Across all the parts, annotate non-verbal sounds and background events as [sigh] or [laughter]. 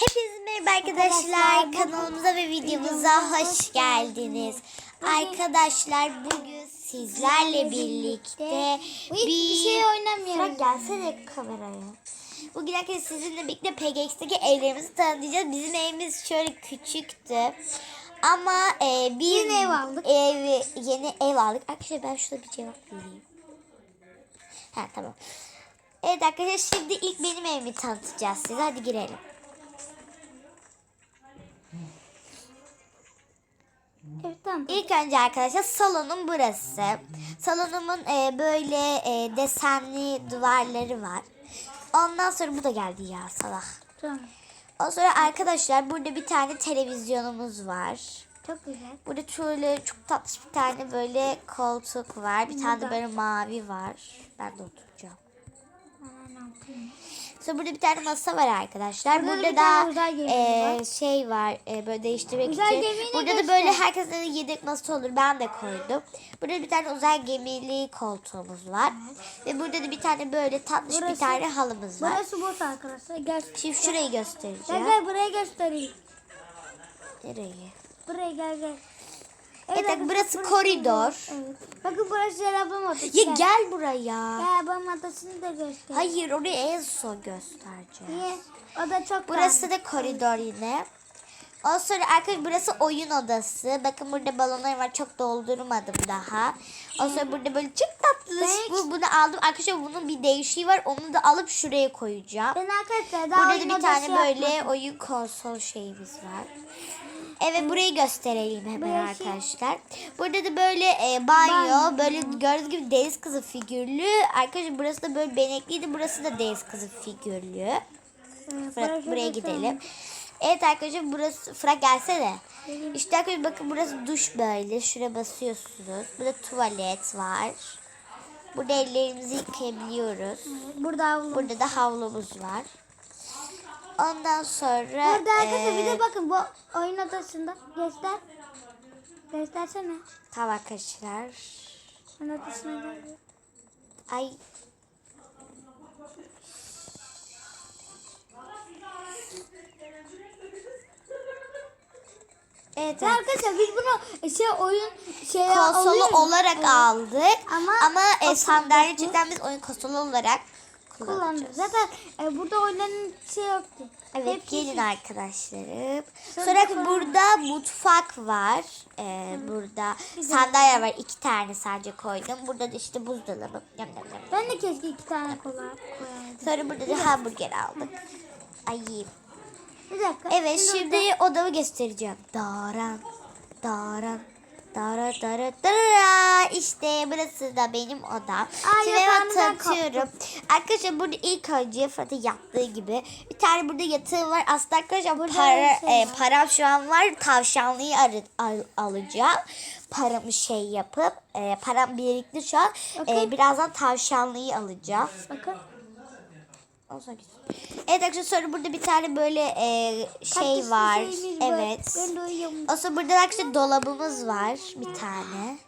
Hepinize merhaba arkadaşlar. Kanalımıza ve videomuza hoş geldiniz. Arkadaşlar bugün sizlerle birlikte Hiç bir şey oynamıyorum. Bırak gelsene kameraya. Bugün arkadaşlar sizinle birlikte PGX'teki evlerimizi tanıtacağız. Bizim evimiz şöyle küçüktü. Ama e, bir Yeni ev aldık. Ev, yeni ev aldık. Arkadaşlar ben şurada bir cevap vereyim. Ha tamam. Evet arkadaşlar şimdi ilk benim evimi tanıtacağız size. Hadi girelim. Evet tamam. İlk önce arkadaşlar salonum burası. Salonumun e, böyle e, desenli duvarları var. Ondan sonra bu da geldi ya salak. Tamam. Ondan sonra arkadaşlar burada bir tane televizyonumuz var. Çok güzel. Burada şöyle çok tatlı bir tane böyle koltuk var. Bir tane de böyle mavi var. Ben de oturacağım. Aman Allah'ım. Sonra burada bir tane masa var arkadaşlar. Burada da Burada bir da e, var. şey var e, böyle değiştirmek Uzay için. Burada da göster. böyle herkesin de yedek masa olur. Ben de koydum. Burada bir tane uzay gemili koltuğumuz var. Ve burada da bir tane böyle tatlış bir Burası- tane halımız var. Burası boş arkadaşlar. Gel. Şimdi şurayı Gel göstereceğim. gel buraya göstereyim. Nereyi? Buraya gel gel. Evet, arkadaşlar, burası koridor. Evet. Bakın burası Serap'ın odası. Ya gel buraya. Gel babam odasını da göster. Hayır orayı en son göstereceğim. Niye? O da çok Burası da koridor yine. Ondan sonra arkadaşlar burası oyun odası. Bakın burada balonlar var. Çok doldurmadım daha. Ondan sonra burada böyle çok tatlı. Ben- Bu, bunu aldım. Arkadaşlar bunun bir değişiği var. Onu da alıp şuraya koyacağım. Ben arkadaşlar daha Burada da bir tane böyle yapmadım. oyun konsol şeyimiz var. Evet burayı göstereyim hemen Burası- arkadaşlar. Burada da böyle e, banyo, Banyo. böyle gördüğünüz gibi deniz kızı figürlü. Arkadaşlar burası da böyle benekliydi. Burası da deniz kızı figürlü. Fırat buraya gidelim. Evet arkadaşlar burası Fırat gelsene. İşte arkadaşlar bakın burası duş böyle. Şuraya basıyorsunuz. Burada tuvalet var. Burada ellerimizi yıkayabiliyoruz. Burada. Burada da havlumuz var. Ondan sonra Burada arkadaşlar bir de bakın bu oyun odasında göster. Göstersene. tamam arkadaşlar. Oyun odasına gel. Ay Evet, Ve evet. arkadaşlar biz bunu şey oyun şey konsolu olarak Evet, aldık. Ama, Ama e, sandalye cidden biz oyun konsolu olarak kullanacağız. Zaten e, burada oyunların şey yoktu. Evet Hepsi gelin şey- arkadaşlarım. Sonra Sonra burada mutfak var. Ee, burada sandalye var. iki tane sadece koydum. Burada da işte buzdolabı. Yam, yam, yam. Ben de keşke iki tane kola koyaydım. Sonra burada da hamburger aldık. Ay yiyeyim. Bir dakika. Evet Şimdi şimdi odamı göstereceğim. Daran, daran, dara dara dara. İşte burası da benim odam. Şimdi yatağımdan tanıtıyorum. Arkadaşlar burada ilk önce Fırat'ın yattığı gibi bir tane burada yatağım var. Aslında arkadaşlar Burada para, şey e, param şu an var. Tavşanlıyı arı, al- alacağım. Paramı şey yapıp e, param birikti şu an. E, birazdan tavşanlıyı alacağım. bakın. Olsa güzel. Evet arkadaşlar sonra burada bir tane böyle e, şey Kaktüslü var. şeyimiz var. Evet. Ben de uyuyorum. O sonra burada arkadaşlar dolabımız var bir tane.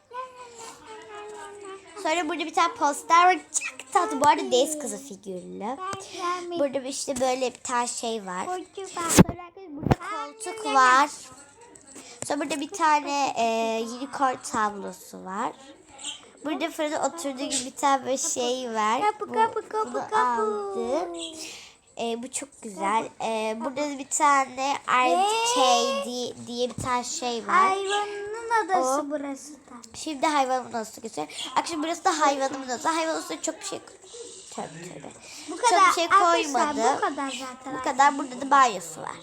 Sonra burada bir tane poster var. Çok tatlı. Bu arada deniz kızı figürlü. Burada işte böyle bir tane şey var. Sonra burada koltuk var. Sonra burada bir tane e, unicorn tablosu var. Burada Fırat'ın oturduğu gibi bir tane böyle şey var. Kapı, kapı, kapı, kapı. E, bu çok güzel. E, burada da bir tane RK diye, diye bir tane şey var. Hayvanın adası O. burası da. Şimdi hayvanın odası göster. Akşam burası da hayvanımın odası. Hayvan odasında çok bir şey Tövbe tövbe. Bu Çok kadar. bir şey koymadı. Bu kadar zaten. Bu kadar. Burada da banyosu var.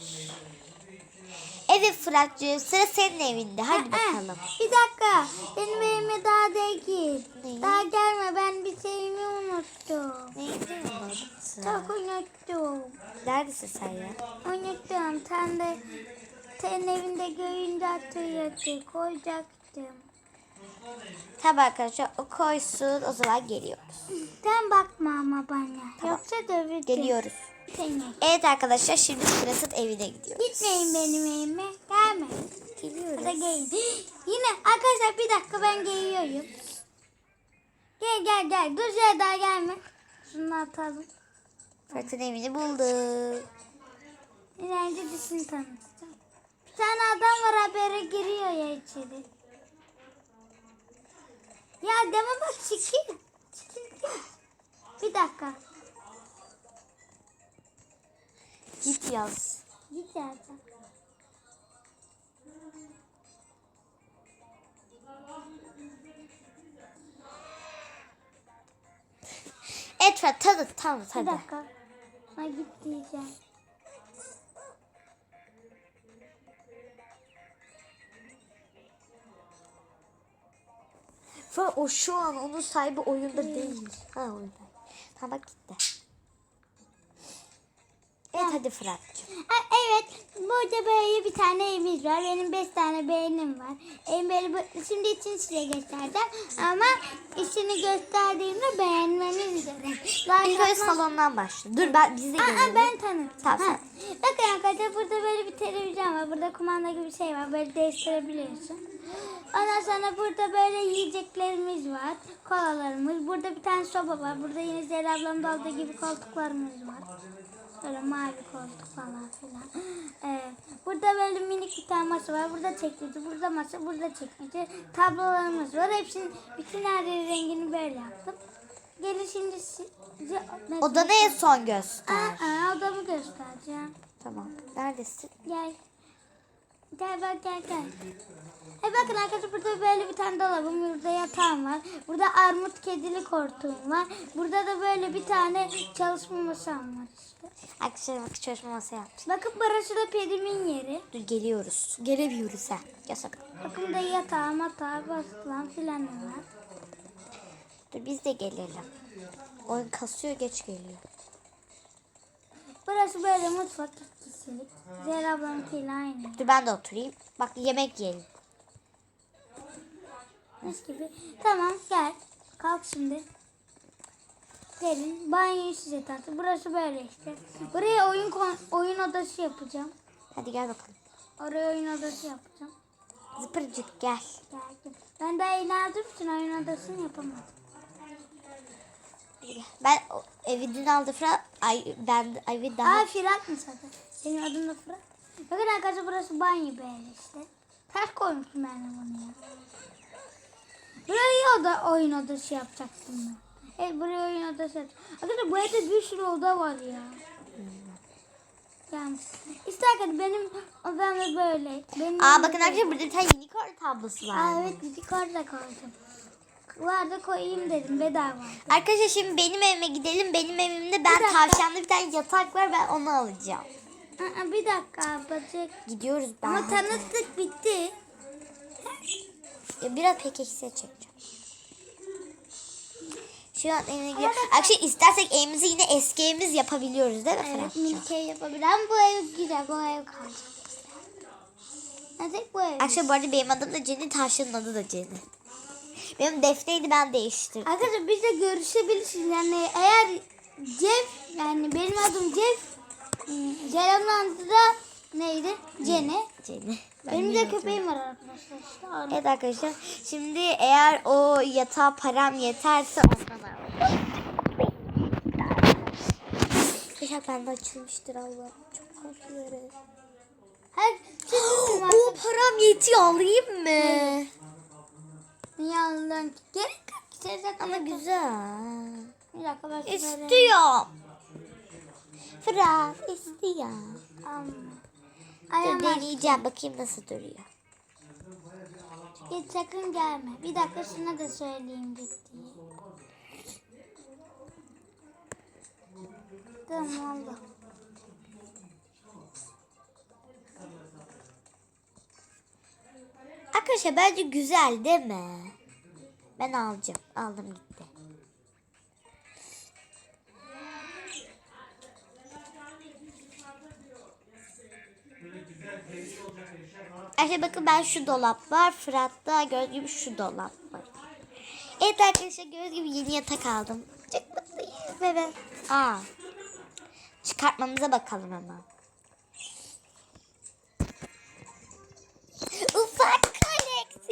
Evet Fırat'cığım sıra senin evinde. Hadi bakalım. Bir dakika. Benim evime daha değil. Ne? Daha gelme. Ben bir şeyimi unuttum. Neydi unuttun? Çok unuttum. Neredesin sen ya? Unuttum. Sen de senin evinde görünce hatırlattı. Koyacaktım. Tamam arkadaşlar o koysun o zaman geliyoruz. Sen bakma ama bana. Yoksa döveceğim. Geliyoruz. Seni. Evet arkadaşlar şimdi Fırat'ın evine gidiyoruz. Gitmeyin benim evime. Gelme. Geliyoruz. Hadi gelin. [gasps] Yine arkadaşlar bir dakika ben geliyorum. Gel gel gel. Dur daha gelme. Şunu atalım. Fırat'ın evini bulduk. önce dişini tanıtacağım. Bir tane adam var habere giriyor ya içeri. Ya deme bak çekil. Çekil. Bir dakika. Yaz. Git zaten. Evet Fırat tanıt tanıt Bir hadi. dakika. Ha git diyeceğim. Fırat o şu an onun sahibi oyunda değil. Ha oyunda. Tamam bak gitti. Evet hadi Fırat'cığım. Evet. Burada böyle bir tane evimiz var. Benim beş tane beğenim var. Evim böyle bu- şimdi için size göstereceğim. Ama içini gösterdiğimde beğenmeniz üzere. İlk Like önce salondan başla. Dur ben biz de Aa, gelelim. ben tanıdım. Tamam, Ha. Bakın arkadaşlar burada böyle bir televizyon var. Burada kumanda gibi bir şey var. Böyle değiştirebiliyorsun. Ondan sonra burada böyle yiyeceklerimiz var. Kolalarımız. Burada bir tane soba var. Burada yine Zehra ablamda olduğu gibi koltuklarımız var. Böyle mavi koltuk falan filan. Ee, burada böyle minik bir tane masa var. Burada çekmece, burada masa, burada çekmece. Tablolarımız var. Hepsinin bütün her rengini böyle yaptım. Gelin şimdi. Odanı en son göster. Aa, odamı göstereceğim. Tamam. Neredesin? Gel. Gel bak gel gel. E bakın arkadaşlar burada böyle bir tane dolabım, burada yatağım var. Burada armut kedili koltuğum var. Burada da böyle bir tane çalışma masam var işte. Arkadaşlar bak çalışma masası yaptık. Bakın burası da pedimin yeri. Dur geliyoruz. Gelemiyoruz ha. Yasak. Bakın burada yatağı, matağı, basılan filan var. Dur biz de gelelim. Oyun kasıyor geç geliyor. Burası böyle mutfak kişilik. Zehra ablamınkiyle aynı. Dur ben de oturayım. Bak yemek yiyelim. Mis gibi. Tamam gel. Kalk şimdi. Gelin. Banyoyu size taktım. Burası böyle işte. Buraya oyun oyun odası yapacağım. Hadi gel bakalım. Oraya oyun odası yapacağım. Zıpırcık gel. Geldim. Ben daha aldığım için oyun odasını yapamadım. Ben o- evi dün aldı Fırat. Ay ben evi daha. Aa Fırat mı zaten? Senin adın da Fırat. Bakın arkadaşlar burası banyo böyle işte. Ters koymuşum ben de bunu ya. Buraya oda oyun odası yapacaktım ben. Evet buraya oyun odası yapacağım. Arkadaşlar bu evde bir sürü oda var ya. Yani işte arkadaşlar benim odam da böyle. Benim Aa bakın da arkadaşlar burada bir tane unicorn tablosu var. Aa evet bir yukarıda koydum. Var da koyayım dedim bedava. Arkadaşlar şimdi benim evime gidelim. Benim evimde ben dakika. tavşanlı bir tane yatak var. Ben onu alacağım. Aa, bir dakika bacak. Gidiyoruz ben. Ama tanıttık bitti. Ya biraz eksiğe çekeceğim. Şu an evine gidiyor. Arkadaşlar istersek evimizi yine eski evimiz yapabiliyoruz değil mi Evet minik ev yapabilirim. Bu ev güzel bu ev kalacak. Hadi bu ev. Arkadaşlar bu arada benim adım da Jenny, tavşanın adı da Jenny. Benim Defne'ydi ben değiştirdim. Arkadaşlar biz de görüşebilirsiniz. Yani eğer Jeff yani benim adım Jeff. hmm, Zeynep'in adı da neydi? Cene. Jenny. Benim de köpeğim var arkadaşlar. İşte arada. Evet arkadaşlar şimdi eğer o yatağa param yeterse ondan alalım. Arkadaşlar bende açılmıştır Allah. Çok korkuyorum. Her şey [gasps] o param yetiyor alayım mı? Aldın? Gerek yok. Zaten Ama güzel. Bir dakika ben İstiyorum. Fırat istiyorum. Amma. Dur Ayağım var. deneyeceğim bakayım nasıl duruyor. Git sakın gelme. Bir dakika şuna da söyleyeyim gittiği. Tamam oldu. Arkadaşlar bence güzel değil mi? Ben alacağım. Aldım gitti. Arkadaşlar bakın ben şu dolap var. Fırat'ta gördüğünüz gibi şu dolap var. Evet arkadaşlar gördüğünüz gibi yeni yatak aldım. Çok mutluyum. Ve ben... Aa. Çıkartmamıza bakalım hemen.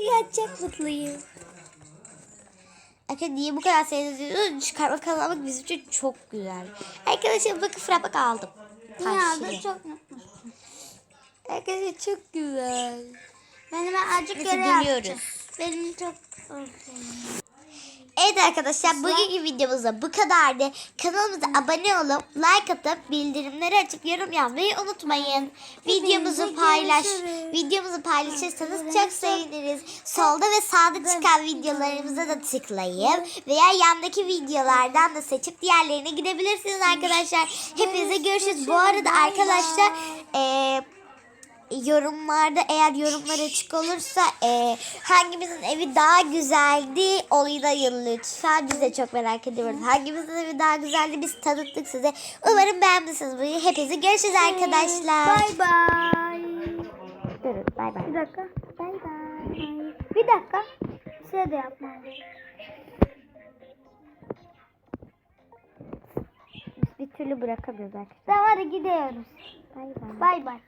Koleksiyon çok mutluyum. Arkadaşlar niye bu kadar seyrediyorsunuz? Çıkarma kazanmak bizim için çok güzel. Arkadaşlar bakın Fırat bak aldım. Karşıya. aldın? Çok mutlusun. Arkadaşlar çok güzel. Ben hemen azıcık yere yapacağım. Benim çok Evet arkadaşlar bugünkü videomuzda bu kadardı. Kanalımıza abone olup like atıp bildirimleri açıp yorum yapmayı unutmayın. Videomuzu paylaş. Videomuzu paylaşırsanız çok seviniriz. Solda ve sağda çıkan videolarımıza da tıklayın veya yandaki videolardan da seçip diğerlerine gidebilirsiniz arkadaşlar. Hepinize görüşürüz. Bu arada arkadaşlar eee yorumlarda eğer yorumlar açık olursa e, hangimizin evi daha güzeldi yazın lütfen. Biz de çok merak ediyoruz. Hangimizin evi daha güzeldi biz tanıttık size. Umarım beğenmişsiniz bunu. Hepinize görüşürüz arkadaşlar. Bay bay. Durun bay bay. Bir dakika. Bay bay. Bir dakika. Bir şey de yapmam. Biz bir türlü bırakamıyoruz arkadaşlar. Tamam hadi gidiyoruz. Bay bay. Bay bay.